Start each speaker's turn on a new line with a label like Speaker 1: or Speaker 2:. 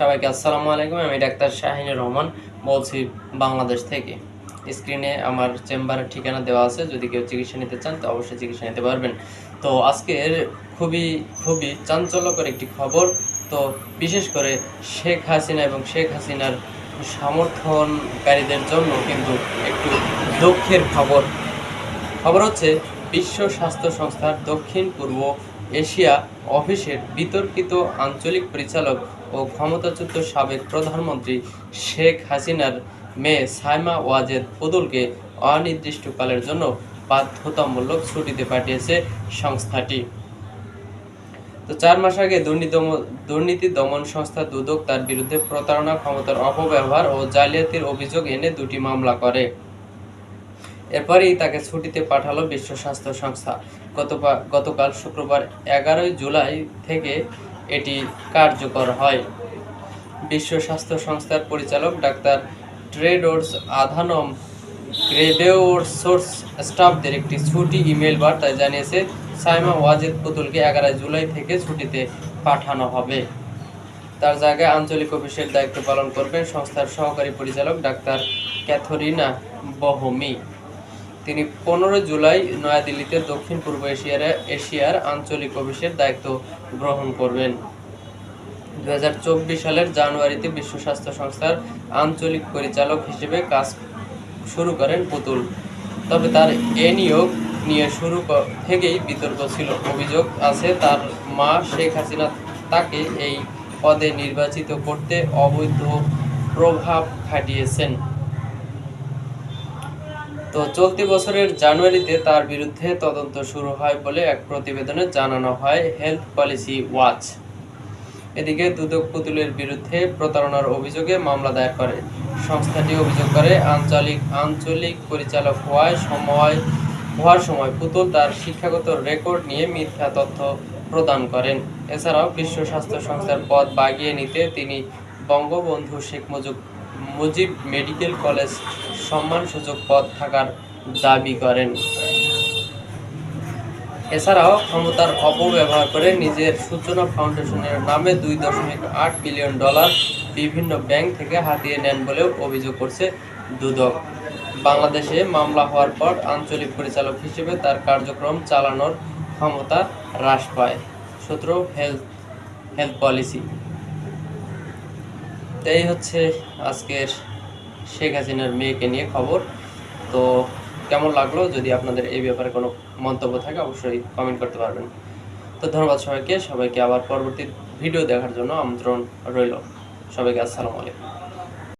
Speaker 1: সবাইকে আসসালামু আলাইকুম, আমি ডাক্তার শাহিনুর রহমান বলছি বাংলাদেশ থেকে। স্ক্রিনে আমার চেম্বারের ঠিকানা দেওয়া আছে, যদি কেউ চিকিৎসা নিতে চান, তো অবশ্যই চিকিৎসা নিতে পারবেন। তো আজকের খুবই খুবই চাঞ্চল্যকর একটি খবর, তো বিশেষ করে শেখ হাসিনা এবং শেখ হাসিনার সমর্থনকারীদের জন্য কিন্তু একটু দুঃখের খবর। খবর হচ্ছে, বিশ্ব স্বাস্থ্য সংস্থার দক্ষিণ পূর্ব এশিয়া অফিসের বিতর্কিত আঞ্চলিক পরিচালক ও ক্ষমতাচ্যুত সাবেক প্রধানমন্ত্রী শেখ হাসিনার মেয়ে সাইমা ওয়াজেদ পুতুলকে অনির্দিষ্টকালের জন্য বাধ্যতামূলক ছুটিতে পাঠিয়েছে সংস্থাটি। তো চার মাস আগে দুর্নীতি দুর্নীতি দমন সংস্থা দুদক তার বিরুদ্ধে প্রতারণা ক্ষমতার অপব্যবহার ও জালিয়াতির অভিযোগ এনে দুটি মামলা করে। এরপরেই তাকে ছুটিতে পাঠালো বিশ্ব স্বাস্থ্য সংস্থা। গতকাল শুক্রবার এগারোই জুলাই থেকে এটি কার্যকর হয়। বিশ্ব স্বাস্থ্য সংস্থার পরিচালক ডাক্তার ট্রেডোর্স আধানম গ্রেবেওরসোর্স স্টাফদের একটি ছুটি ইমেল বার্তায় জানিয়েছে, সাইমা ওয়াজেদ পুতুলকে এগারোই জুলাই থেকে ছুটিতে পাঠানো হবে। তার জায়গায় আঞ্চলিক অফিসের দায়িত্ব পালন করবেন সংস্থার সহকারী পরিচালক ডাক্তার ক্যাথরিনা বহমি। তিনি পনেরো জুলাই নয়াদিল্লিতে দক্ষিণ পূর্ব এশিয়ার এশিয়ার আঞ্চলিক অফিসের দায়িত্ব গ্রহণ করবেন। দু হাজার চব্বিশ সালের জানুয়ারিতে বিশ্ব স্বাস্থ্য সংস্থার আঞ্চলিক পরিচালক হিসেবে কাজ শুরু করেন পুতুল। তবে তার এ নিয়োগ নিয়ে শুরু থেকেই বিতর্ক ছিল। অভিযোগ আছে, তার মা শেখ হাসিনা তাকে এই পদে নির্বাচিত করতে অবৈধ প্রভাব খাটিয়েছেন। তো চলতি বছরের জানুয়ারিতে তার বিরুদ্ধে তদন্ত শুরু হয় বলে এক প্রতিবেদনে জানানো হয় হেলথ পলিসি ওয়াচ। এদিকে দুদক পুতুলের বিরুদ্ধে প্রতারণার অভিযোগে মামলা দায়ের করে। সংস্থাটি অভিযোগ করে, আঞ্চলিক আঞ্চলিক পরিচালক হওয়ায় সময়, হওয়ার সময় পুতুল তার শিক্ষাগত রেকর্ড নিয়ে মিথ্যা তথ্য প্রদান করেন। এছাড়াও বিশ্ব স্বাস্থ্য সংস্থার পদ বাগিয়ে নিতে তিনি বঙ্গবন্ধু শেখ মুজিব মুজিব মেডিকেল কলেজ সম্মানসূচক পদ থাকার দাবি করেন। এছাড়াও ক্ষমতার অপব্যবহার করে নিজের সূচনা ফাউন্ডেশনের নামে দুই দশমিক আট বিলিয়ন ডলার বিভিন্ন ব্যাংক থেকে হাতিয়ে নেন বলেও অভিযোগ করছে দুদক। বাংলাদেশে মামলা হওয়ার পর আঞ্চলিক পরিচালক হিসেবে তার কার্যক্রম চালানোর ক্ষমতা হ্রাস পায়। সূত্র হেলথ হেলথ পলিসি এই হচ্ছে আজকের শেখ হাসিনার মেয়েকে নিয়ে খবর। তো কেমন লাগল? যদি আপনাদের এই ব্যাপারে কোনো মন্তব্য থাকে, অবশ্যই কমেন্ট করতে পারবেন। তো ধন্যবাদ সবাইকে। সবাইকে আবার পরবর্তী ভিডিও দেখার জন্য আমন্ত্রণ রইল। সবাইকে আসসালামু আলাইকুম।